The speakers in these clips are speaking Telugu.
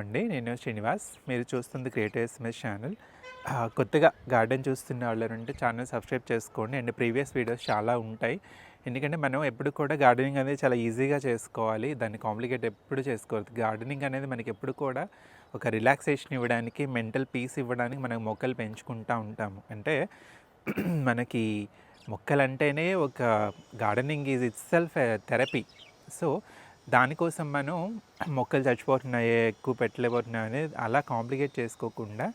అండి. నేను శ్రీనివాస్. మీరు చూస్తుంది క్రియేటివ్ ఎస్ఎంఎస్ ఛానల్. కొత్తగా గార్డెన్ చూస్తున్న వాళ్ళు ఉంటే ఛానల్ సబ్స్క్రైబ్ చేసుకోండి. అండ్ ప్రీవియస్ వీడియోస్ చాలా ఉంటాయి. ఎందుకంటే మనం ఎప్పుడు కూడా గార్డెనింగ్ అనేది చాలా ఈజీగా చేసుకోవాలి. దాన్ని కాంప్లికేట్ ఎప్పుడు చేసుకోవద్దు. గార్డెనింగ్ అనేది మనకి ఎప్పుడు కూడా ఒక రిలాక్సేషన్ ఇవ్వడానికి మెంటల్ పీస్ ఇవ్వడానికి మనం మొక్కలు పెంచుకుంటూ ఉంటాము. అంటే మనకి మొక్కలు అంటేనే ఒక gardening is it self therapy. So దానికోసం మనం మొక్కలు చచ్చిపోతున్నాయి ఎక్కువ పెట్టలేకపోతున్నాయి అనేది అలా కాంప్లికేట్ చేసుకోకుండా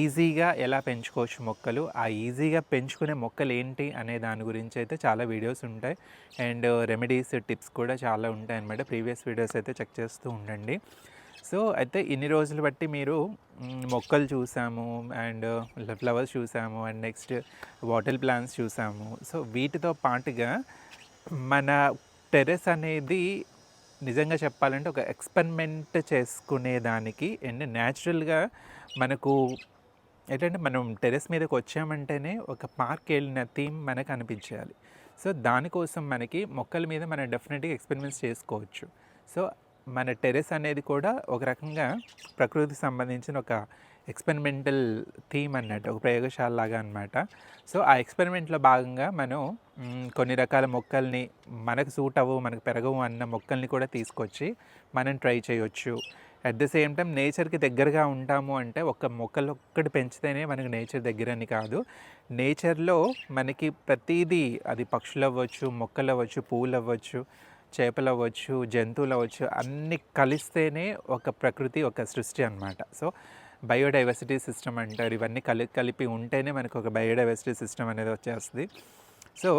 ఈజీగా ఎలా పెంచుకోవచ్చు మొక్కలు? ఆ ఈజీగా పెంచుకునే మొక్కలు ఏంటి అనే దాని గురించి అయితే చాలా వీడియోస్ ఉంటాయి. అండ్ రెమెడీస్ టిప్స్ కూడా చాలా ఉంటాయి అనమాట ప్రీవియస్ వీడియోస్ అయితే చెక్ చేస్తూ ఉండండి. సో అయితే ఇన్ని రోజులు బట్టి మీరు మొక్కలు చూసాము అండ్ ఫ్లవర్స్ చూసాము అండ్ నెక్స్ట్ వాటర్ ప్లాంట్స్ చూసాము. సో వీటితో పాటుగా మన టెర్రస్ అనేది నిజంగా చెప్పాలంటే ఒక ఎక్స్పెరిమెంట్ చేసుకునేదానికి అండ్ న్యాచురల్గా మనకు ఏంటంటే మనం టెరెస్ మీదకి వచ్చామంటేనే ఒక పార్క్ వెళ్ళిన థీమ్ మనకు అనిపించాలి. సో దానికోసం మనకి మొక్కల మీద మనం డెఫినెట్గా ఎక్స్పెరిమెంట్స్ చేసుకోవచ్చు. సో మన టెరెస్ అనేది కూడా ఒక రకంగా ప్రకృతికి సంబంధించిన ఒక ఎక్స్పెరిమెంటల్ థీమ్ అన్నట్టు ఒక ప్రయోగశాల లాగా అనమాట సో ఆ ఎక్స్పెరిమెంట్లో భాగంగా మనం కొన్ని రకాల మొక్కల్ని మనకు సూట్ అవ్వవు మనకు పెరగవు అన్న మొక్కల్ని కూడా తీసుకొచ్చి మనం ట్రై చేయొచ్చు. అట్ ద సేమ్ టైం నేచర్కి దగ్గరగా ఉంటాము అంటే ఒక మొక్కలు ఒక్కటి పెంచితేనే మనకు నేచర్ దగ్గరని కాదు. నేచర్లో మనకి ప్రతిదీ అది పక్షులు అవ్వచ్చు మొక్కలు అవ్వచ్చు పువ్వులు అవ్వచ్చు చేపలు అవ్వచ్చు జంతువులు అవ్వచ్చు అన్నీ కలిస్తేనే ఒక ప్రకృతి ఒక సృష్టి అన్నమాట. సో బయోడైవర్సిటీ సిస్టమ్ అంటారు. ఇవన్నీ కలి కలిపి ఉంటేనే మనకు ఒక బయోడైవర్సిటీ సిస్టమ్ అనేది వచ్చేస్తుంది. సో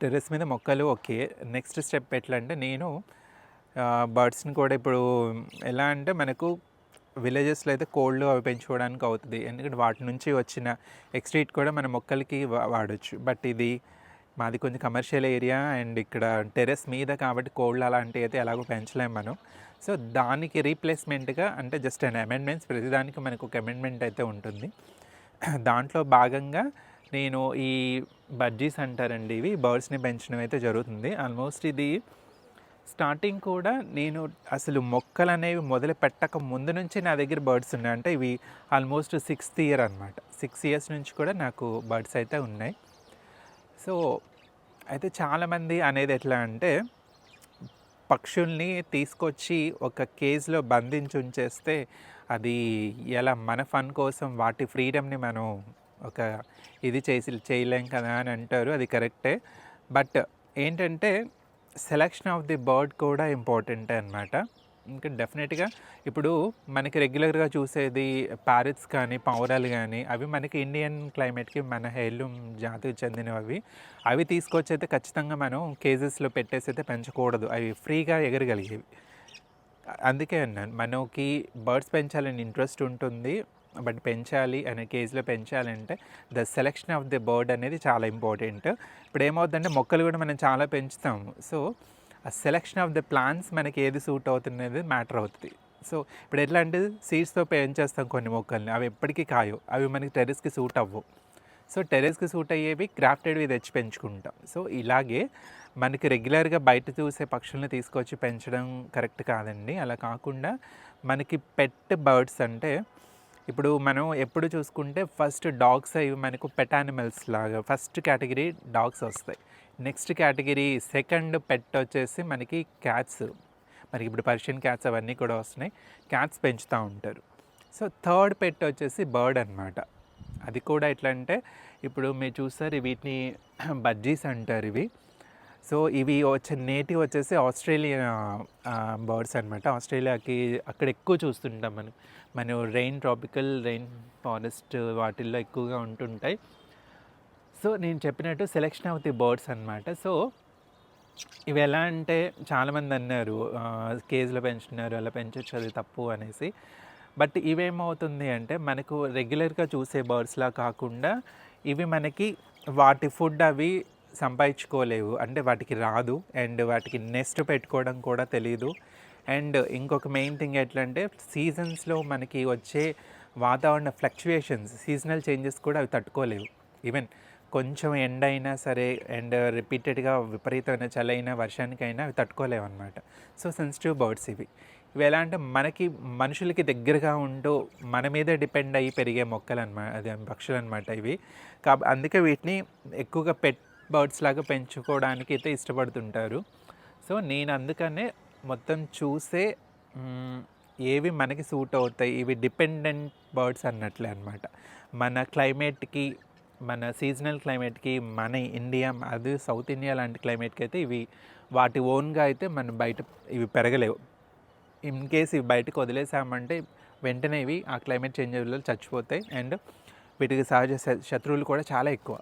టెర్రస్ మీద మొక్కలు ఓకే. నెక్స్ట్ స్టెప్ ఎట్లా అంటే నేను బర్డ్స్ని కూడా ఇప్పుడు ఎలా అంటే మనకు విలేజెస్లో అయితే కోళ్ళు అవి పెంచుకోవడానికి అవుతుంది. ఎందుకంటే వాటి నుంచి వచ్చిన ఎక్స్ట్రీట్ కూడా మన మొక్కలకి వాడచ్చు. బట్ ఇది మాది కొంచెం కమర్షియల్ ఏరియా అండ్ ఇక్కడ టెర్రస్ మీద కాబట్టి కోళ్ళు అలాంటివి అయితే ఎలాగో పెంచలేము మనం. సో దానికి రీప్లేస్మెంట్గా అంటే జస్ట్ అండ్ అమెండ్మెంట్స్ ప్రతిదానికి మనకు ఒక అమెండ్మెంట్ అయితే ఉంటుంది. దాంట్లో భాగంగా నేను ఈ బడ్జీస్ అంటారండి ఇవి బర్డ్స్ని పెంచడం అయితే జరుగుతుంది. ఆల్మోస్ట్ ఇది స్టార్టింగ్ కూడా నేను అసలు మొక్కలు అనేవి మొదలు పెట్టక ముందు నుంచి నా దగ్గర బర్డ్స్ ఉన్నాయి. అంటే ఇవి ఆల్మోస్ట్ సిక్స్త్ ఇయర్ అనమాట సిక్స్ ఇయర్స్ నుంచి కూడా నాకు బర్డ్స్ అయితే ఉన్నాయి. సో అయితే చాలామంది అనేది ఎట్లా అంటే పక్షుల్ని తీసుకొచ్చి ఒక కేజ్లో బంధించి ఉంచేస్తే అది ఎలా మన ఫన్ కోసం వాటి ఫ్రీడమ్ని మనం ఒక ఇది చేసి చేయలేం కదా అని అంటారు. అది కరెక్టే. బట్ ఏంటంటే సెలక్షన్ ఆఫ్ ది బర్డ్ కూడా ఇంపార్టెంటే అనమాట ఇంకా డెఫినెట్గా ఇప్పుడు మనకి రెగ్యులర్గా చూసేది ప్యారెట్స్ కానీ పావురాలు కానీ అవి మనకి ఇండియన్ క్లైమేట్కి మన హెయిర్లూమ్ జాతికి చెందినవి. అవి అవి తీసుకొచ్చి అయితే ఖచ్చితంగా మనం కేజెస్లో పెట్టేసి అయితే పెంచకూడదు. అవి ఫ్రీగా ఎగరగలిగేవి. అందుకే అన్నాను మనకి బర్డ్స్ పెంచాలని ఇంట్రెస్ట్ ఉంటుంది. బట్ పెంచాలి అనే కేజ్లో పెంచాలంటే the selection of the bird అనేది చాలా ఇంపార్టెంట్. ఇప్పుడు ఏమవుతుందంటే మొక్కలు కూడా మనం చాలా పెంచుతాము. సో ఆ సెలెక్షన్ ఆఫ్ ద ప్లాన్స్ మనకి ఏది సూట్ అవుతున్నది మ్యాటర్ అవుతుంది. సో ఇప్పుడు ఎట్లా అంటే సీడ్స్తో పెంచేస్తాం కొన్ని మొక్కల్ని? అవి ఎప్పటికీ కాయవు. అవి మనకి టెరెస్కి సూట్ అవ్వవు. సో టెరెస్కి సూట్ అయ్యేవి క్రాఫ్టెడ్వి తెచ్చి పెంచుకుంటాం. సో ఇలాగే మనకి రెగ్యులర్గా బయట చూసే పక్షుల్ని తీసుకొచ్చి పెంచడం కరెక్ట్ కాదండి. అలా కాకుండా మనకి పెట్ బర్డ్స్ అంటే ఇప్పుడు మనం ఎప్పుడు చూసుకుంటే ఫస్ట్ డాగ్స్ అవి మనకు పెట్ యానిమల్స్ లాగా ఫస్ట్ కేటగిరీ డాగ్స్ వస్తాయి. నెక్స్ట్ కేటగిరీ సెకండ్ పెట్ వచ్చేసి మనకి క్యాట్స్. మనకి ఇప్పుడు పర్షియన్ క్యాట్స్ అవన్నీ కూడా వస్తున్నాయి. క్యాట్స్ పెంచుతూ ఉంటారు. సో థర్డ్ పెట్ వచ్చేసి బర్డ్ అన్నమాట. అది కూడా ఎట్లా అంటే ఇప్పుడు మీరు చూస్తారు వీటిని బజ్జీస్ అంటారు ఇవి. సో ఇవి వచ్చే నేటివ్ వచ్చేసి ఆస్ట్రేలియా బర్డ్స్ అనమాట ఆస్ట్రేలియాకి అక్కడ ఎక్కువ చూస్తుంటాం మనం. మనం రెయిన్ ట్రాపికల్ రెయిన్ ఫారెస్ట్ వాటిల్లో ఎక్కువగా ఉంటుంటాయి. సో నేను చెప్పినట్టు సెలెక్షన్ ఆఫ్ ది బర్డ్స్ అనమాట సో ఇవి ఎలా అంటే చాలామంది అన్నారు కేజీలో పెంచుతున్నారు అలా పెంచొచ్చు అది తప్పు అనేసి. బట్ ఇవేమవుతుంది అంటే మనకు రెగ్యులర్గా చూసే బర్డ్స్లా కాకుండా ఇవి మనకి వాటి ఫుడ్ అవి సంపాదించుకోలేవు. అంటే వాటికి రాదు. అండ్ వాటికి నెస్ట్ పెట్టుకోవడం కూడా తెలియదు అండ్ ఇంకొక మెయిన్ థింగ్ ఎట్లా అంటే సీజన్స్లో మనకి వచ్చే వాతావరణ ఫ్లక్చుయేషన్స్ సీజనల్ చేంజెస్ కూడా అవి తట్టుకోలేవు. ఈవెన్ కొంచెం ఎండ అయినా సరే అండ్ రిపీటెడ్గా విపరీతమైన చలైనా వర్షానికైనా అవి తట్టుకోలేవన్నమాట. సో సెన్సిటివ్ బర్డ్స్ ఇవి. ఇవి ఎలా అంటే మనకి మనుషులకి దగ్గరగా ఉంటూ మన మీద డిపెండ్ అయ్యి పెరిగే మొక్కలు అనమాట అదే పక్షులు అనమాట ఇవి. కాబ అందుకే వీటిని ఎక్కువగా పెట్ బర్డ్స్ లాగా పెంచుకోవడానికి అయితే ఇష్టపడుతుంటారు. సో నేను అందుకనే మొత్తం చూసే ఏవి మనకి సూట్ అవుతాయి ఇవి డిపెండెంట్ బర్డ్స్ అన్నట్లే అనమాట మన క్లైమేట్కి మన సీజనల్ క్లైమేట్కి మన ఇండియా అది సౌత్ ఇండియా లాంటి క్లైమేట్కి అయితే ఇవి వాటి ఓన్గా అయితే మనం బయట ఇవి పెరగలేవు. ఇన్ కేస్ ఇవి బయటకు వదిలేసామంటే వెంటనే ఇవి ఆ క్లైమేట్ చేంజ్ వల్ల చచ్చిపోతాయి. అండ్ వీటికి సహజ శ- శత్రువులు కూడా చాలా ఎక్కువ.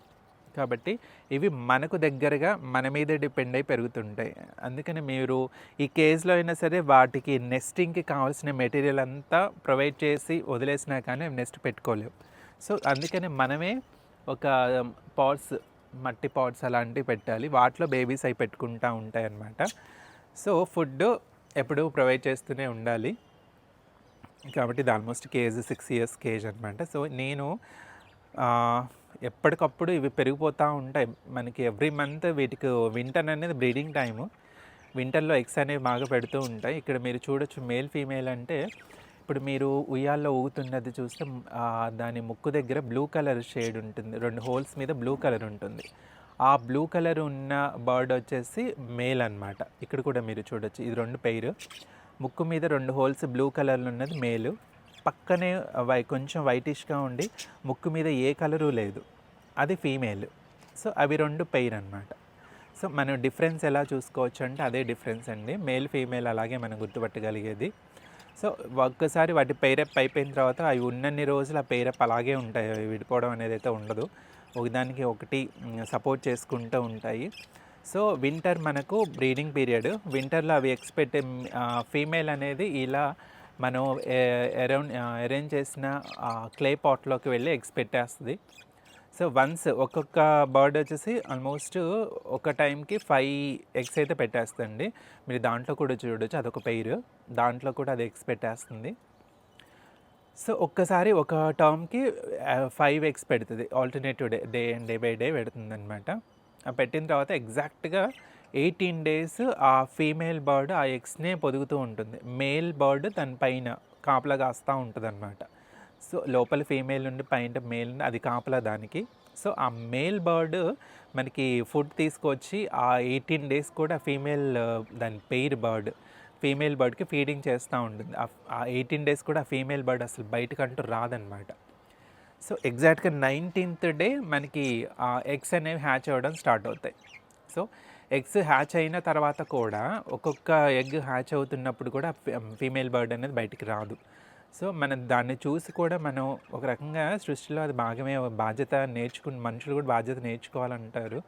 కాబట్టి ఇవి మనకు దగ్గరగా మన మీద డిపెండ్ అయి పెరుగుతుంటాయి. అందుకని మీరు ఈ కేజ్లో అయినా సరే వాటికి నెస్టింగ్కి కావాల్సిన మెటీరియల్ అంతా ప్రొవైడ్ చేసి వదిలేసినా కానీ నెస్ట్ పెట్టుకోలేవు. సో అందుకని మనమే ఒక పాట్స్ మట్టి పాట్స్ అలాంటివి పెట్టాలి. వాటిలో బేబీస్ అవి పెట్టుకుంటూ ఉంటాయి అన్నమాట సో ఫుడ్ ఎప్పుడూ ప్రొవైడ్ చేస్తూనే ఉండాలి. కాబట్టి ఇది almost cage six years cage అనమాట సో నేను ఎప్పటికప్పుడు ఇవి పెరిగిపోతూ ఉంటాయి. మనకి ఎవ్రీ మంత్ వీటికి వింటర్ అనేది బ్రీడింగ్ టైము. వింటర్లో ఎగ్స్ అనేవి బాగా పెడుతూ ఉంటాయి. ఇక్కడ మీరు చూడొచ్చు మేల్ ఫీమేల్ అంటే ఇప్పుడు మీరు ఉయ్యాల్లో ఊగుతున్నది చూస్తే దాని ముక్కు దగ్గర బ్లూ కలర్ షేడ్ ఉంటుంది. రెండు హోల్స్ మీద బ్లూ కలర్ ఉంటుంది. ఆ బ్లూ కలర్ ఉన్న బర్డ్ వచ్చేసి మేల్ అన్నమాట. ఇక్కడ కూడా మీరు చూడొచ్చు. ఇది రెండు పెయిర్. ముక్కు మీద రెండు హోల్స్ బ్లూ కలర్లో ఉన్నది మేలు. పక్కనే వై కొంచెం వైటిష్గా ఉండి ముక్కు మీద ఏ కలరు లేదు. అది ఫీమేల్. సో అవి రెండు పెయిర్ అన్నమాట. సో మనం డిఫరెన్స్ ఎలా చూసుకోవచ్చు అంటే అదే డిఫరెన్స్ అండి. మేల్ ఫీమేల్ అలాగే మనం గుర్తుపట్టగలిగేది. సో ఒక్కసారి వాటి పైరప్ అయిపోయిన తర్వాత అవి ఉన్నన్ని రోజులు ఆ పేరప్ అలాగే ఉంటాయి. అవి విడిపోవడం అనేది అయితే ఉండదు. ఒకదానికి ఒకటి సపోర్ట్ చేసుకుంటూ ఉంటాయి. సో వింటర్ మనకు బ్రీడింగ్ పీరియడ్. వింటర్లో అవి ఎక్స్పెక్ట్ ఫీమేల్ అనేది ఇలా మనం అరౌండ్ అరేంజ్ చేసిన క్లే పాట్లోకి వెళ్ళి ఎగ్స్ పెట్టేస్తుంది సో వన్స్ ఒక్కొక్క బర్డ్ వచ్చేసి ఆల్మోస్ట్ ఒక టైంకి ఫైవ్ ఎగ్స్ అయితే పెట్టేస్తుంది మీరు దాంట్లో కూడా చూడొచ్చు అదొక పెయిర్ దాంట్లో కూడా అది ఎగ్స్ పెట్టేస్తుంది. సో ఒక్కసారి ఒక టర్మ్కి ఫైవ్ ఎగ్స్ పెడుతుంది. Alternative day day and day by day పెడుతుంది అనమాట పెట్టిన తర్వాత ఎగ్జాక్ట్గా ఎయిటీన్ డేస్ ఆ ఫీమేల్ బర్డ్ ఆ ఎగ్స్నే పొదుగుతూ ఉంటుంది. మేల్ బర్డ్ దాని పైన కాపలా కాస్తూ ఉంటుంది అనమాట సో లోపల ఫీమేల్ నుండి పైన మేల్ నుండి అది కాపలా దానికి. సో ఆ మేల్ బర్డ్ మనకి ఫుడ్ తీసుకొచ్చి ఆ ఎయిటీన్ డేస్ కూడా ఫీమేల్ దాని పెయిర్ బర్డ్ ఫీమేల్ బర్డ్కి ఫీడింగ్ చేస్తూ ఉంటుంది. ఆ- ఎయిటీన్ డేస్ కూడా ఆ ఫీమేల్ బర్డ్ అసలు బయటకంటూ రాదనమాట. సో ఎగ్జాక్ట్గా నైన్టీన్త్ డే మనకి ఆ ఎగ్స్ అనేవి హ్యాచ్ అవ్వడం స్టార్ట్ అవుతాయి. సో ఎగ్స్ హ్యాచ్ అయిన తర్వాత కూడా ఒక్కొక్క ఎగ్ హ్యాచ్ అవుతున్నప్పుడు కూడా ఫీమేల్ బర్డ్ అనేది బయటికి రాదు. సో మనం దాన్ని చూసి కూడా మనం ఒక రకంగా సృష్టిలో అది భాగమే బాధ్యత నేర్చుకుని మనుషులు కూడా బాధ్యత నేర్చుకోవాలంటారు.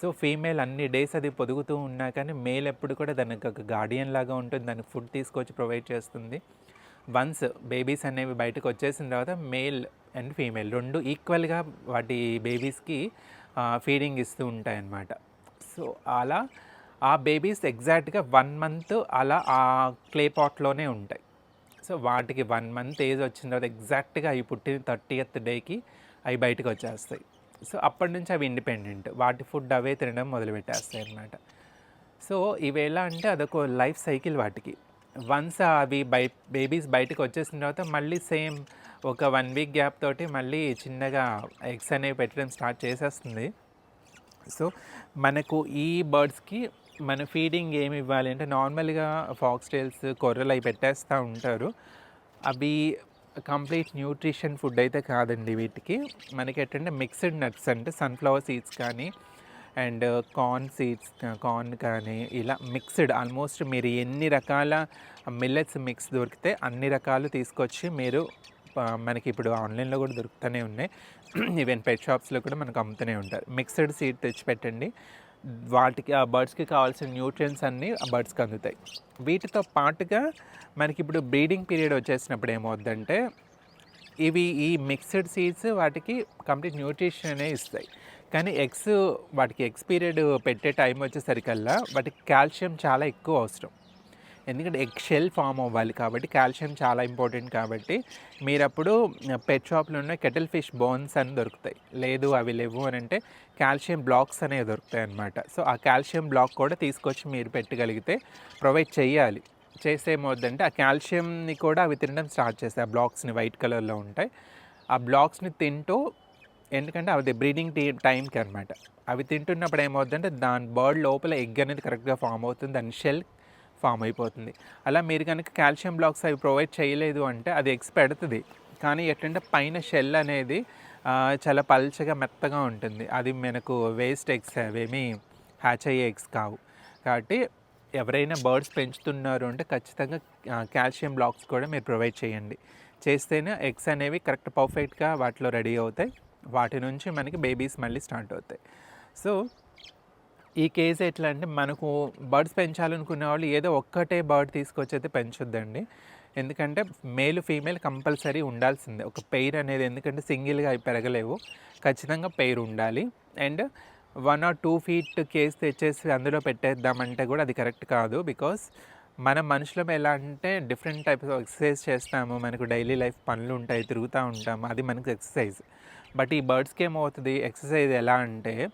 సో ఫీమేల్ అన్ని డేస్ అది పొదుగుతూ ఉన్నా కానీ మేల్ ఎప్పుడు కూడా దానికి ఒక గార్డియన్ లాగా ఉంటుంది. దానికి ఫుడ్ తీసుకొచ్చి ప్రొవైడ్ చేస్తుంది. వన్స్ బేబీస్ అనేవి బయటకు వచ్చేసిన తర్వాత మేల్ అండ్ ఫీమేల్ రెండు ఈక్వల్గా వాటి బేబీస్కి ఫీడింగ్ ఇస్తూ ఉంటాయి అన్నమాట సో అలా ఆ బేబీస్ ఎగ్జాక్ట్గా వన్ మంత్ అలా ఆ క్లే పాట్లోనే ఉంటాయి. సో వాటికి వన్ మంత్ ఏజ్ వచ్చిన తర్వాత ఎగ్జాక్ట్గా అవి పుట్టిన థర్టీయత్ డేకి అవి బయటకు వచ్చేస్తాయి. సో అప్పటి నుంచి అవి ఇండిపెండెంట్. వాటి ఫుడ్ అవే తినడం మొదలుపెట్టేస్తాయి అన్నమాట. సో ఇవి ఎలా అంటే అదొక లైఫ్ సైకిల్ వాటికి. వన్స్ అవి బై బేబీస్ బయటకు వచ్చేసిన తర్వాత మళ్ళీ సేమ్ ఒక వన్ వీక్ గ్యాప్ తోటి మళ్ళీ చిన్నగా ఎగ్స్ అనేవి పెట్టడం స్టార్ట్ చేసేస్తుంది. సో మనకు ఈ బర్డ్స్కి మన ఫీడింగ్ ఏమి ఇవ్వాలి? అంటే నార్మల్గా ఫాక్స్ టైల్స్ కొర్రలు అవి పెట్టేస్తూ ఉంటారు. అవి కంప్లీట్ న్యూట్రిషన్ ఫుడ్ అయితే కాదండి వీటికి. మనకి ఏంటంటే మిక్స్డ్ నట్స్ అంటే సన్ఫ్లవర్ సీడ్స్ కానీ అండ్ కార్న్ సీడ్స్ కార్న్ కానీ ఇలా మిక్స్డ్ ఆల్మోస్ట్ మీరు ఎన్ని రకాల మిల్లెట్స్ మిక్స్ దొరికితే అన్ని రకాలు తీసుకొచ్చి మీరు మనకి ఇప్పుడు ఆన్లైన్లో కూడా దొరుకుతూనే ఉన్నాయి. ఈవెన్ పెట్ షాప్స్లో కూడా మనకు అమ్ముతూనే ఉంటారు. మిక్స్డ్ సీడ్ తెచ్చి పెట్టండి. వాటికి ఆ బర్డ్స్కి కావాల్సిన న్యూట్రియన్స్ అన్నీ ఆ బర్డ్స్కి అందుతాయి. వీటితో పాటుగా మనకి ఇప్పుడు బ్రీడింగ్ పీరియడ్ వచ్చేసినప్పుడు ఏమవుద్దంటే ఇవి ఈ మిక్స్డ్ సీడ్స్ వాటికి కంప్లీట్ న్యూట్రిషన్ అనే ఇస్తాయి. కానీ ఎగ్స్ వాటికి ఎగ్స్ పీరియడ్ పెట్టే టైం వచ్చేసరికల్లా వాటికి కాల్షియం చాలా ఎక్కువ అవసరం. ఎందుకంటే ఎగ్ షెల్ ఫామ్ అవ్వాలి కాబట్టి కాల్షియం చాలా ఇంపార్టెంట్ కాబట్టి మీరు అప్పుడు పెట్ షాప్లో ఉన్న కెటిల్ ఫిష్ బోన్స్ అని దొరుకుతాయి. లేదు అవి లేవు అని అంటే కాల్షియం బ్లాక్స్ అనేవి దొరుకుతాయి అన్నమాట. సో ఆ కాల్షియం బ్లాక్ కూడా తీసుకొచ్చి మీరు పెట్టగలిగితే ప్రొవైడ్ చేయాలి. చేసేమవుద్దంటే ఆ కాల్షియంని కూడా అవి తినడం స్టార్ట్ చేస్తాయి. ఆ బ్లాక్స్ని వైట్ కలర్లో ఉంటాయి. ఆ బ్లాక్స్ని తింటూ ఎందుకంటే అది బ్రీడింగ్ టీ టైంకి అనమాట అవి తింటున్నప్పుడు ఏమవుతుందంటే దాని బర్డ్ లోపల ఎగ్ అనేది కరెక్ట్గా ఫామ్ అవుతుంది. దాని షెల్ ఫామ్ అయిపోతుంది. అలా మీరు కనుక కాల్షియం బ్లాక్స్ అవి ప్రొవైడ్ చేయలేదు అంటే అది ఎగ్స్ పెడుతుంది. కానీ ఎట్లంటే పైన షెల్ అనేది చాలా పల్చగా మెత్తగా ఉంటుంది. అది మనకు వేస్ట్ ఎగ్స్ అవేమీ హ్యాచ్ అయ్యే ఎగ్స్ కావు. కాబట్టి ఎవరైనా బర్డ్స్ పెంచుతున్నారు అంటే ఖచ్చితంగా కాల్షియం బ్లాక్స్ కూడా మీరు ప్రొవైడ్ చేయండి. చేస్తేనే ఎగ్స్ అనేవి కరెక్ట్ పర్ఫెక్ట్గా వాటిలో రెడీ అవుతాయి. వాటి నుంచి మనకి బేబీస్ మళ్ళీ స్టార్ట్ అవుతాయి. సో ఈ కేసు ఎట్లా అంటే మనకు బర్డ్స్ పెంచాలనుకునే వాళ్ళు ఏదో ఒక్కటే బర్డ్ తీసుకొచ్చి అయితే పెంచొద్దండి. ఎందుకంటే మేల్ ఫీమేల్ కంపల్సరీ ఉండాల్సిందే. ఒక పెయిర్ అనేది ఎందుకంటే సింగిల్గా అవి పెరగలేవు. ఖచ్చితంగా పెయిర్ ఉండాలి. And one or two feet cage తెచ్చేసి అందులో పెట్టేద్దామంటే కూడా అది కరెక్ట్ కాదు. బికాస్ మనం మనుషులం ఎలా అంటే డిఫరెంట్ టైప్స్ ఆఫ్ ఎక్సర్సైజ్ చేస్తాము. మనకు డైలీ లైఫ్ పనులు ఉంటాయి తిరుగుతూ ఉంటాము. అది మనకు ఎక్సర్సైజ్. బట్ ఈ బర్డ్స్కి ఏమవుతుంది? ఎక్సర్సైజ్ ఎలా అంటే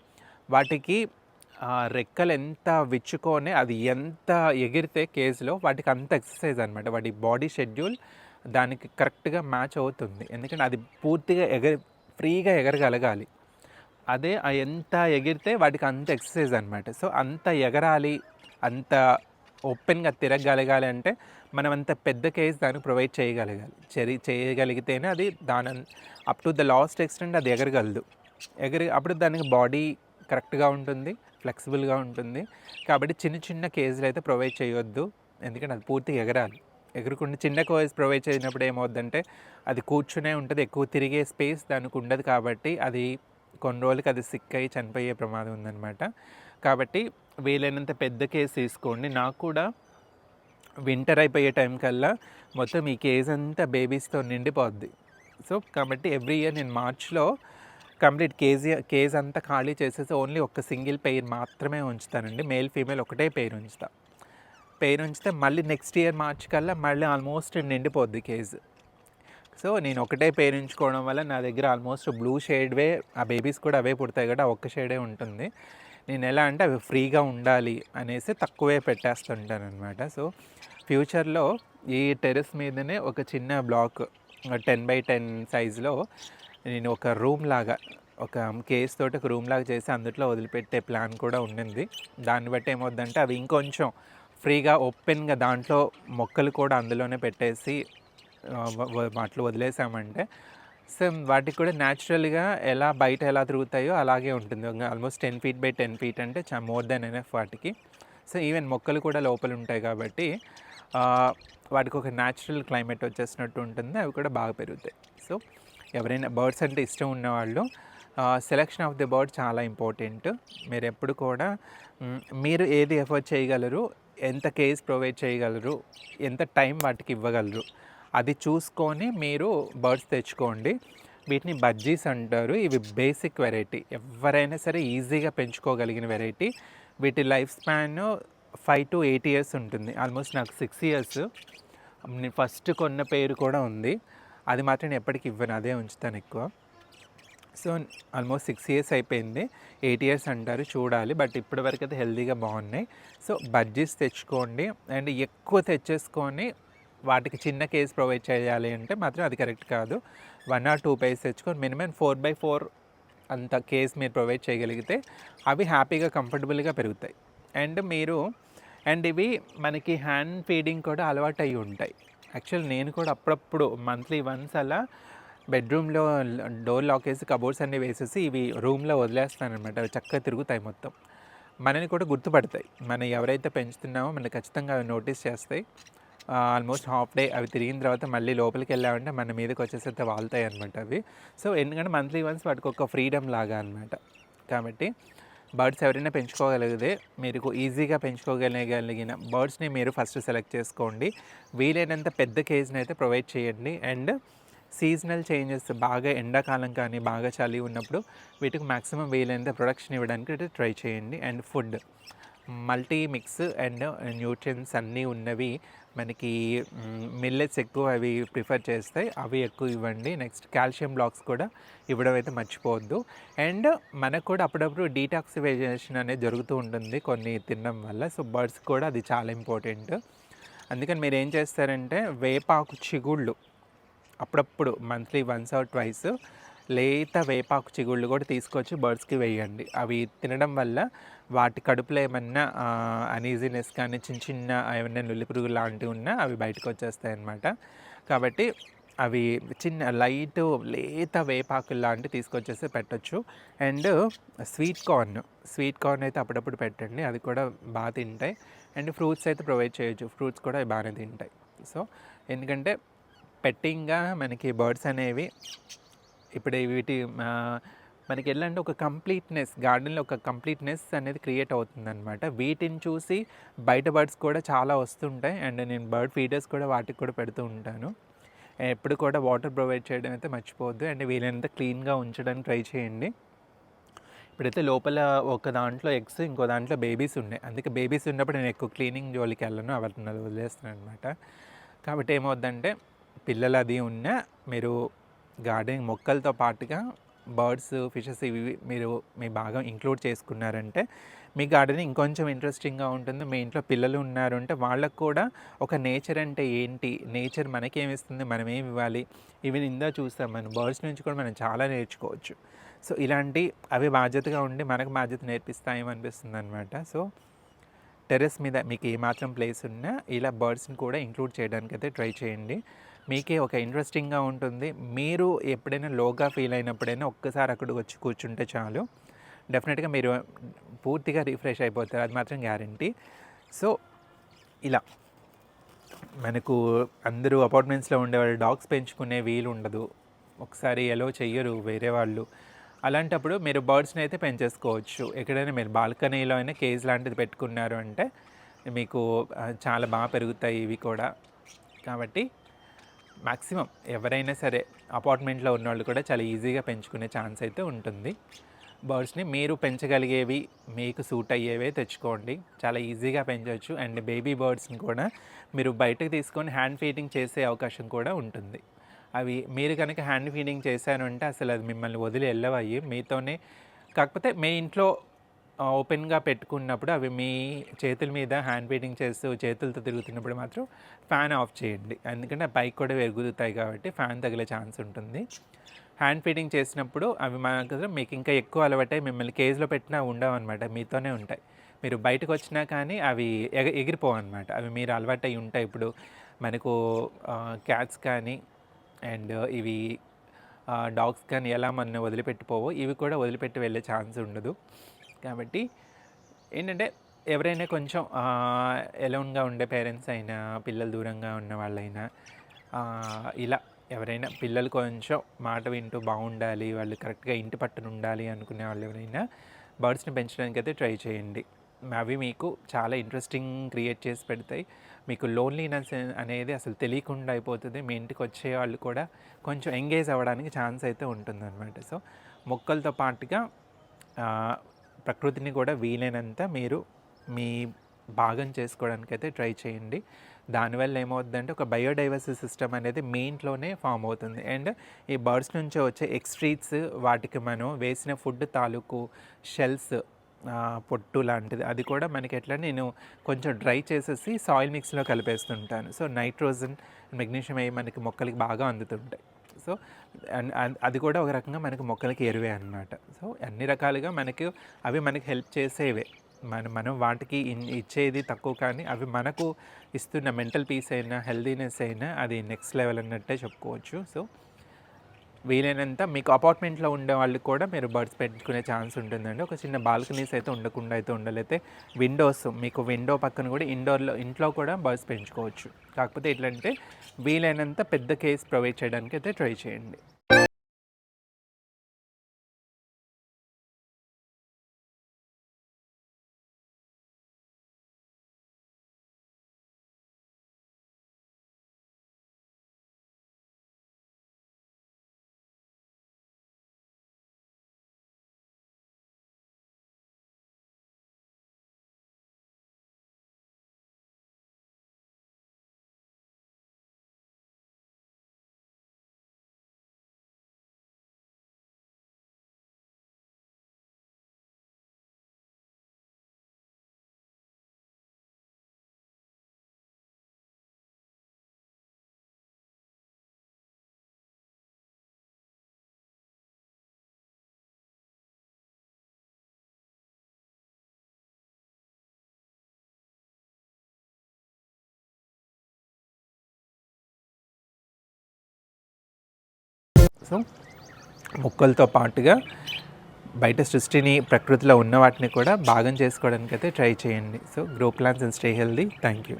వాటికి ఆ రెక్కలు ఎంత విచ్చుకొని అది ఎంత ఎగిరితే కేజ్లో వాటికి అంత ఎక్సర్సైజ్ అనమాట వాటి బాడీ షెడ్యూల్ దానికి కరెక్ట్గా మ్యాచ్ అవుతుంది. ఎందుకంటే అది పూర్తిగా ఎగరి ఫ్రీగా ఎగరగలగాలి. అదే ఎంత ఎగిరితే వాటికి అంత ఎక్సర్సైజ్ అనమాట సో అంత ఎగరాలి అంత ఓపెన్గా తిరగగలగాలి అంటే మనం అంత పెద్ద కేజ్ దానికి ప్రొవైడ్ చేయగలగాలి. చెరి చేయగలిగితేనే అది దాని up to the last extent అది ఎగరగలదు. ఎగరి అప్పుడు దానికి బాడీ కరెక్ట్గా ఉంటుంది ఫ్లెక్సిబుల్గా ఉంటుంది. కాబట్టి చిన్న చిన్న కేజీలు అయితే ప్రొవైడ్ చేయొద్దు. ఎందుకంటే అది పూర్తిగా ఎగరాలి. ఎగురుకుండా చిన్న కేజ్ ప్రొవైడ్ చేసినప్పుడు ఏమవుద్దంటే అది కూర్చునే ఉంటుంది ఎక్కువ తిరిగే స్పేస్ దానికి ఉండదు కాబట్టి అది కొన్ని రోజులకి అది సిక్ అయ్యి చనిపోయే ప్రమాదం ఉందన్నమాట. కాబట్టి వీలైనంత పెద్ద కేసు తీసుకోండి. నాకు కూడా వింటర్ అయిపోయే టైం కల్లా మొత్తం ఈ కేజ్ అంతా బేబీస్తో నిండిపోద్ది. సో కాబట్టి ఎవ్రీ ఇయర్ నేను మార్చ్లో కంప్లీట్ కేజీ కేజ్ అంతా ఖాళీ చేసేసి ఓన్లీ ఒక సింగిల్ పెయిర్ మాత్రమే ఉంచుతానండి. మేల్ ఫీమేల్ ఒకటే పెయిర్ ఉంచుతా. పెయిర్ ఉంచితే మళ్ళీ నెక్స్ట్ ఇయర్ మార్చ్ కల్లా మళ్ళీ ఆల్మోస్ట్ నిండిపోద్ది కేజ్. సో నేను ఒకటే పేరు ఉంచుకోవడం వల్ల నా దగ్గర ఆల్మోస్ట్ బ్లూ షేడ్వే ఆ బేబీస్ కూడా అవే పుడతాయి కదా ఒక్క షేడే ఉంటుంది. నేను ఎలా అంటే అవి ఫ్రీగా ఉండాలి అనేసి తక్కువే పెట్టేస్తుంటాను అనమాట సో ఫ్యూచర్లో ఈ టెర్రస్ మీదనే ఒక చిన్న బ్లాక్ టెన్ బై టెన్ సైజులో నేను ఒక రూమ్ లాగా ఒక కేస్ తోటి ఒక రూమ్ లాగా చేసి అందులో వదిలిపెట్టే ప్లాన్ కూడా ఉండింది. దాన్ని బట్టి ఏమవుద్దంటే అవి ఇంకొంచెం ఫ్రీగా ఓపెన్గా దాంట్లో మొక్కలు కూడా అందులోనే పెట్టేసి అట్లు వాటిలో వదిలేసామంటే సో వాటికి కూడా న్యాచురల్గా ఎలా బయట ఎలా తిరుగుతాయో అలాగే ఉంటుంది. Almost ten feet by ten feet అంటే చా మోర్ దెన్ ఎనఫ్ వాటికి. సో ఈవెన్ మొక్కలు కూడా లోపల ఉంటాయి కాబట్టి వాటికి ఒక న్యాచురల్ క్లైమేట్ వచ్చేసినట్టు ఉంటుంది. అవి కూడా బాగా పెరుగుతాయి. సో ఎవరైనా బర్డ్స్ అంటే ఇష్టం ఉన్నవాళ్ళు సెలెక్షన్ ఆఫ్ ది బర్డ్ చాలా ఇంపార్టెంట్ మీరు ఎప్పుడు కూడా మీరు ఏది ఎఫర్ట్ చేయగలరు ఎంత కేస్ ప్రొవైడ్ చేయగలరు ఎంత టైం వాటికి ఇవ్వగలరు అది చూసుకొని మీరు బర్డ్స్ తెచ్చుకోండి. వీటిని బజ్జీస్ అంటారు. ఇవి బేసిక్ వెరైటీ ఎవరైనా సరే ఈజీగా పెంచుకోగలిగిన వెరైటీ వీటి life span five to eight years ఉంటుంది. ఆల్మోస్ట్ నాకు సిక్స్ ఇయర్స్ ఫస్ట్ కొన్న పేరు కూడా ఉంది. అది మాత్రం నేను ఎప్పటికీ ఇవ్వను. అదే ఉంచుతాను ఎక్కువ. సో ఆల్మోస్ట్ సిక్స్ ఇయర్స్ అయిపోయింది. ఎయిట్ ఇయర్స్ అంటారు చూడాలి. బట్ ఇప్పటి వరకు అయితే హెల్తీగా బాగున్నాయి. సో బడ్జెట్స్ తెచ్చుకోండి. అండ్ ఎక్కువ తెచ్చేసుకొని వాటికి చిన్న కేస్ ప్రొవైడ్ చేయాలి అంటే మాత్రం అది కరెక్ట్ కాదు. వన్ ఆర్ టూ పేస్ తెచ్చుకొని మినిమం ఫోర్ బై ఫోర్ అంత కేస్ మీరు ప్రొవైడ్ చేయగలిగితే అవి హ్యాపీగా కంఫర్టబుల్గా పెరుగుతాయి. అండ్ మీరు అండ్ ఇవి మనకి హ్యాండ్ ఫీడింగ్ కూడా అలవాటు అయి ఉంటాయి. యాక్చువల్ నేను కూడా అప్పుడప్పుడు మంత్లీ వన్స్ అలా బెడ్రూమ్లో డోర్ లాక్ వేసి కబోర్డ్స్ అన్నీ వేసేసి ఇవి రూమ్లో వదిలేస్తాను అనమాట అవి చక్కగా తిరుగుతాయి మొత్తం. మనని కూడా గుర్తుపడతాయి. మనం ఎవరైతే పెంచుతున్నామో మనకి ఖచ్చితంగా అవి నోటీస్ చేస్తాయి. ఆల్మోస్ట్ హాఫ్ డే అవి తిరిగిన తర్వాత మళ్ళీ లోపలికి వెళ్ళామంటే మన మీదకి వచ్చేసరికి వాళ్తాయి అనమాట అవి. సో ఎందుకంటే మంత్లీ వన్స్ వాటికి ఒక ఫ్రీడమ్ లాగా అనమాట కాబట్టి బర్డ్స్ ఎవరైనా పెంచుకోగలిగితే మీరు ఈజీగా పెంచుకోగలిగిన బర్డ్స్ని మీరు ఫస్ట్ సెలెక్ట్ చేసుకోండి. వీలైనంత పెద్ద కేజ్ని అయితే ప్రొవైడ్ చేయండి. అండ్ సీజనల్ చేంజెస్ బాగా ఎండాకాలం కానీ బాగా చలి ఉన్నప్పుడు వీటికి మ్యాక్సిమం వీలైనంత ప్రొడక్షన్ ఇవ్వడానికి అయితే ట్రై చేయండి. And food multi mix and nutrients అన్నీ ఉన్నవి మనకి మిల్లెట్స్ ఎక్కువ అవి ప్రిఫర్ చేస్తాయి అవి ఎక్కువ ఇవ్వండి. నెక్స్ట్ కాల్షియం బ్లాక్స్ కూడా ఇవ్వడం అయితే మర్చిపోవద్దు. అండ్ మనకు కూడా అప్పుడప్పుడు డీటాక్సిఫైజేషన్ అనేది జరుగుతూ ఉంటుంది కొన్ని తినడం వల్ల. సో బర్డ్స్ కూడా అది చాలా ఇంపార్టెంట్ అందుకని మీరు ఏం చేస్తారంటే వేపాకు చిగుళ్ళు అప్పుడప్పుడు మంత్లీ వన్స్ ఆర్ ట్వైస్ లేత వేపాకు చిగుళ్ళు కూడా తీసుకొచ్చి బర్డ్స్కి వేయండి. అవి తినడం వల్ల వాటి కడుపులో ఏమన్నా అనీజీనెస్ కానీ చిన్న చిన్న ఏమన్నా నుల్లి పురుగు లాంటివి ఉన్నా అవి బయటకు వచ్చేస్తాయి అన్నమాట. కాబట్టి అవి చిన్న లైట్ లేత వేపాకులు లాంటివి తీసుకొచ్చేసి పెట్టచ్చు. And sweet corn sweet corn అయితే అప్పుడప్పుడు పెట్టండి. అది కూడా బాగా తింటాయి. అండ్ ఫ్రూట్స్ అయితే ప్రొవైడ్ చేయొచ్చు. ఫ్రూట్స్ కూడా బాగానే తింటాయి. సో ఎందుకంటే పెట్టింగ్గా మనకి బర్డ్స్ అనేవి ఇప్పుడు వీటి మనకి ఎలా ఒక కంప్లీట్నెస్ గార్డెన్లో ఒక కంప్లీట్నెస్ అనేది క్రియేట్ అవుతుందన్నమాట. వీటిని చూసి బయట బర్డ్స్ కూడా చాలా వస్తుంటాయి. అండ్ నేను బర్డ్ ఫీడర్స్ కూడా వాటికి కూడా పెడుతూ ఉంటాను. ఎప్పుడు కూడా వాటర్ ప్రొవైడ్ చేయడం అయితే మర్చిపోవద్దు. అండ్ వీలైనంత క్లీన్గా ఉంచడానికి ట్రై చేయండి. ఇప్పుడైతే లోపల ఒక దాంట్లో ఎగ్స్ ఇంకో దాంట్లో బేబీస్ ఉన్నాయి. అందుకే బేబీస్ ఉన్నప్పుడు నేను ఎక్కువ క్లీనింగ్ జోలికి వెళ్ళను. అవన్నీ వదిలేస్తాను వదిలేస్తున్నాను అనమాట కాబట్టి ఏమవుద్దంటే పిల్లలు అది ఉన్న మీరు గార్డెనింగ్ మొక్కలతో పాటుగా బర్డ్స్ ఫిషెస్ ఇవి మీరు మీ బాగా ఇంక్లూడ్ చేసుకున్నారంటే మీ గార్డెనింగ్ ఇంకొంచెం ఇంట్రెస్టింగ్గా ఉంటుంది. మీ ఇంట్లో పిల్లలు ఉన్నారు అంటే వాళ్ళకు కూడా ఒక నేచర్ అంటే ఏంటి? నేచర్ మనకేమిస్తుంది మనం ఏమి ఇవ్వాలి? ఇవి ఇందా చూస్తాం మనం. బర్డ్స్ నుంచి కూడా మనం చాలా నేర్చుకోవచ్చు. సో ఇలాంటి అవి బాధ్యతగా ఉండి మనకు బాధ్యత నేర్పిస్తాయేమో అనిపిస్తుంది అనమాట సో టెర్రస్ మీద మీకు ఏమాత్రం ప్లేస్ ఉన్నా ఇలా బర్డ్స్ని కూడా ఇంక్లూడ్ చేయడానికి అయితే ట్రై చేయండి. మీకే ఒక ఇంట్రెస్టింగ్గా ఉంటుంది. మీరు ఎప్పుడైనా లోగా ఫీల్ అయినప్పుడైనా ఒక్కసారి అక్కడికి వచ్చి కూర్చుంటే చాలు. డెఫినెట్గా మీరు పూర్తిగా రిఫ్రెష్ అయిపోతారు. అది మాత్రం గ్యారంటీ సో ఇలా. మనకు అందరూ అపార్ట్మెంట్స్లో ఉండేవాళ్ళు డాగ్స్ పెంచుకునే వీలు ఉండదు. ఒకసారి ఎలో చెయ్యరు వేరే వాళ్ళు. అలాంటప్పుడు మీరు బర్డ్స్ని అయితే పెంచేసుకోవచ్చు. ఎక్కడైనా మీరు బాల్కనీలో అయినా కేజ్ లాంటిది పెట్టుకున్నారు అంటే మీకు చాలా బాగా పెరుగుతాయి ఇవి కూడా. కాబట్టి మ్యాక్సిమం ఎవరైనా సరే అపార్ట్మెంట్లో ఉన్నవాళ్ళు కూడా చాలా ఈజీగా పెంచుకునే ఛాన్స్ అయితే ఉంటుంది. బర్డ్స్ని మీరు పెంచగలిగేవి మీకు సూట్ అయ్యేవే తెచ్చుకోండి. చాలా ఈజీగా పెంచవచ్చు. అండ్ బేబీ బర్డ్స్ని కూడా మీరు బయటకు తీసుకొని హ్యాండ్ ఫీడింగ్ చేసే అవకాశం కూడా ఉంటుంది. అవి మీరు కనుక హ్యాండ్ ఫీడింగ్ చేశారు అంటే అసలు అది మిమ్మల్ని వదిలి వెళ్ళవయ్యి. మీతోనే కాకపోతే మీ ఇంట్లో ఓపెన్గా పెట్టుకున్నప్పుడు అవి మీ చేతుల మీద హ్యాండ్ పెయింటింగ్ చేస్తూ చేతులతో తిరుగుతున్నప్పుడు మాత్రం ఫ్యాన్ ఆఫ్ చేయండి. ఎందుకంటే బైక్ కూడా ఎగురుతాయి కాబట్టి ఫ్యాన్ తగిలే ఛాన్స్ ఉంటుంది. హ్యాండ్ ఫీడింగ్ చేసినప్పుడు అవి మనకు మీకు ఇంకా ఎక్కువ అలవాటై మిమ్మల్ని కేజ్లో పెట్టినా ఉండవు అనమాట మీతోనే ఉంటాయి. మీరు బయటకు వచ్చినా కానీ అవి ఎగ ఎగిరిపోవు అనమాట అవి మీరు అలవాటై ఉంటాయి. ఇప్పుడు మనకు క్యాట్స్ కానీ అండ్ ఇవి డాగ్స్ కానీ ఎలా మన వదిలిపెట్టిపోవో ఇవి కూడా వదిలిపెట్టి వెళ్ళే ఛాన్స్ ఉండదు. కాబట్టి ఏంటంటే ఎవరైనా కొంచెం ఎలోన్గా ఉండే పేరెంట్స్ అయినా పిల్లలు దూరంగా ఉన్న వాళ్ళైనా ఇలా ఎవరైనా పిల్లలు కొంచెం మాట వింటూ బాగుండాలి వాళ్ళు కరెక్ట్గా ఇంటి పట్టున ఉండాలి అనుకునే వాళ్ళు ఎవరైనా బర్డ్స్ని పెంచడానికి అయితే ట్రై చేయండి. అవి మీకు చాలా ఇంట్రెస్టింగ్ క్రియేట్ చేసి పెడతాయి. మీకు లోన్లీనెస్ అనేది అసలు తెలియకుండా అయిపోతుంది. మీ ఇంటికి వచ్చే వాళ్ళు కూడా కొంచెం ఎంగేజ్ అవ్వడానికి ఛాన్స్ అయితే ఉంటుందన్నమాట. సో మొక్కలతో పాటుగా ప్రకృతిని కూడా వీలైనంత మీరు మీ భాగం చేసుకోవడానికి అయితే ట్రై చేయండి. దానివల్ల ఏమవుతుందంటే ఒక బయోడైవర్సిటీ సిస్టమ్ అనేది మీ ఇంట్లోనే ఫామ్ అవుతుంది. అండ్ ఈ బర్డ్స్ నుంచి వచ్చే ఎక్స్ట్రీట్స్ వాటికి మనం వేసిన ఫుడ్ తాలూకు షెల్స్ పొట్టు లాంటిది అది కూడా మనకి ఎట్లా నేను కొంచెం డ్రై చేసేసి సాయిల్ మిక్స్లో కలిపేస్తుంటాను. సో నైట్రోజన్ మెగ్నీషియం అవి మనకి మొక్కలకి బాగా అందుతుంటాయి. సో అండ్ అది కూడా ఒక రకంగా మనకి మొక్కలకి ఎరువే అన్నమాట. సో అన్ని రకాలుగా మనకి అవి మనకి హెల్ప్ చేసేవే. మనం మనం వాటికి ఇన్- ఇచ్చేది తక్కువ కానీ అవి మనకు ఇస్తున్న మెంటల్ పీస్ అయినా హెల్దీనెస్ అయినా అది నెక్స్ట్ లెవెల్ అన్నట్టే చెప్పుకోవచ్చు. సో వీలైనంత మీకు అపార్ట్మెంట్లో ఉండే వాళ్ళకి కూడా మీరు బర్డ్స్ పెట్టుకునే ఛాన్స్ ఉంటుందండి. ఒక చిన్న బాల్కనీస్ అయితే ఉండకుండా అయితే ఉండలేతే విండోస్ మీకు విండో పక్కన కూడా ఇండోర్లో ఇంట్లో కూడా బర్డ్స్ పెంచుకోవచ్చు. కాకపోతే ఎట్లంటే వీలైనంత పెద్ద కేస్ ప్రొవైడ్ చేయడానికి అయితే ట్రై చేయండి. సో మొక్కలతో పాటుగా బయట సృష్టిని ప్రకృతిలో ఉన్న వాటిని కూడా భాగం చేసుకోవడానికి అయితే ట్రై చేయండి. So grow plants and stay healthy. Thank you